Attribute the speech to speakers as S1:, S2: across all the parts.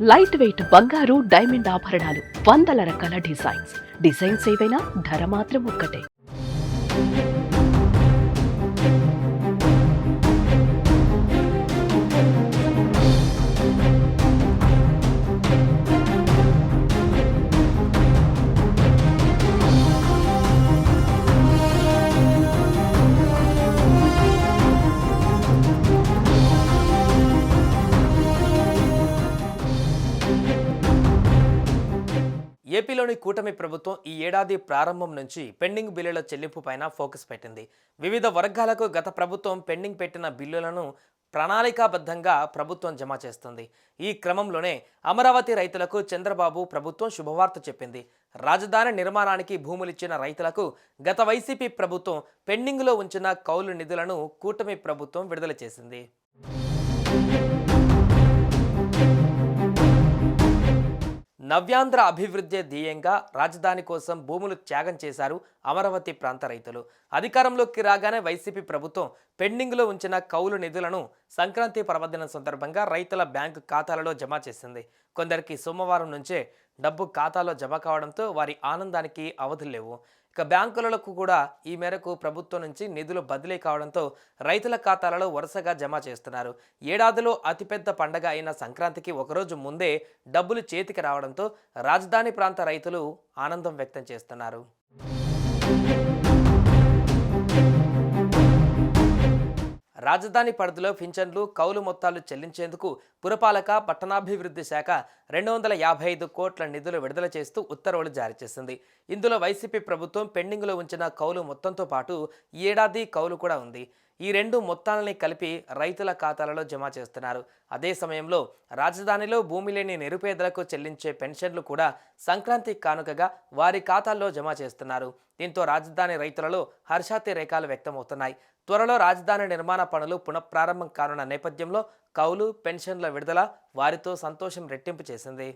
S1: Light weight బంగారు diamond ఆభరణాలు వందల రకాల డిజైన్స్ డిజైన్స్ ఏవైనా ధర మాత్రం ఒక్కటే.
S2: ఏపీలోని కూటమి ప్రభుత్వం ఈ ఏడాది ప్రారంభం నుంచి పెండింగ్ బిల్లుల చెల్లింపు పైన ఫోకస్ పెట్టింది. వివిధ వర్గాలకు గత ప్రభుత్వం పెండింగ్ పెట్టిన బిల్లులను ప్రణాళికాబద్ధంగా ప్రభుత్వం జమ చేస్తుంది. ఈ క్రమంలోనే అమరావతి రైతులకు చంద్రబాబు ప్రభుత్వం శుభవార్త చెప్పింది. రాజధాని నిర్మాణానికి భూములిచ్చిన రైతులకు గత వైసీపీ ప్రభుత్వం పెండింగ్లో ఉంచిన కౌలు నిధులను కూటమి ప్రభుత్వం విడుదల చేసింది. నవ్యాంధ్ర అభివృద్ధి ధ్యేయంగా రాజధాని కోసం భూములు త్యాగం చేశారు అమరావతి ప్రాంత రైతులు. అధికారంలోకి రాగానే వైసీపీ ప్రభుత్వం పెండింగ్లో ఉంచిన కౌలు నిధులను సంక్రాంతి పర్వదినం సందర్భంగా రైతుల బ్యాంకు ఖాతాలలో జమ చేసింది. కొందరికి సోమవారం నుంచే డబ్బు ఖాతాలో జమ కావడంతో వారి ఆనందానికి అవధులు లేవు. ఇక బ్యాంకులకు కూడా ఈ మేరకు ప్రభుత్వం నుంచి నిధులు బదిలీ కావడంతో రైతుల ఖాతాలలో వరుసగా జమ చేస్తున్నారు. ఏడాదిలో అతిపెద్ద పండగ అయిన సంక్రాంతికి ఒకరోజు ముందే డబ్బులు చేతికి రావడంతో రాజధాని ప్రాంత రైతులు ఆనందం వ్యక్తం చేస్తున్నారు. రాజధాని పరిధిలో పింఛన్లు కౌలు మొత్తాలు చెల్లించేందుకు పురపాలక పట్టణాభివృద్ధి శాఖ రెండు వందల యాభై ఐదు కోట్ల నిధులు విడుదల చేస్తూ ఉత్తర్వులు జారీ చేసింది. ఇందులో వైసీపీ ప్రభుత్వం పెండింగ్లో ఉంచిన కౌలు మొత్తంతో పాటు ఏడాది కౌలు కూడా ఉంది. ఈ రెండు మొత్తాలని కలిపి రైతుల ఖాతాలలో జమ చేస్తున్నారు. అదే సమయంలో రాజధానిలో భూమి లేని నిరుపేదలకు చెల్లించే పెన్షన్లు కూడా సంక్రాంతి కానుకగా వారి ఖాతాల్లో జమ చేస్తున్నారు. దీంతో రాజధాని రైతులలో హర్షాతిరేకాలు వ్యక్తమవుతున్నాయి. త్వరలో రాజధాని నిర్మాణ పనులు పునఃప్రారంభం కానున్న నేపథ్యంలో కౌలు పెన్షన్ల విడుదల వారితో సంతోషం రెట్టింపు చేసింది.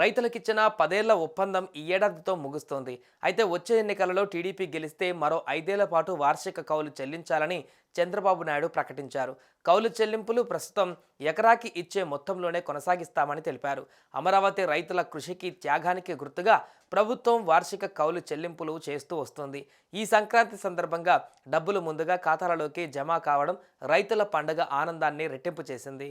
S2: రైతులకిచ్చిన పదేళ్ళ ఒప్పందం ఈ ఏడాదితో ముగుస్తోంది. అయితే వచ్చే ఎన్నికలలో టీడీపీ గెలిస్తే మరో ఐదేళ్ళ పాటు వార్షిక కౌలు చెల్లించాలని చంద్రబాబు నాయుడు ప్రకటించారు. కౌలు చెల్లింపులు ప్రస్తుతం ఎకరాకి ఇచ్చే మొత్తంలోనే కొనసాగిస్తామని తెలిపారు. అమరావతి రైతుల కృషికి త్యాగానికి గుర్తుగా ప్రభుత్వం వార్షిక కౌలు చెల్లింపులు చేస్తూ వస్తుంది. ఈ సంక్రాంతి సందర్భంగా డబ్బులు ముందుగా ఖాతాలలోకి జమ కావడం రైతుల పండుగ ఆనందాన్ని రెట్టింపు చేసింది.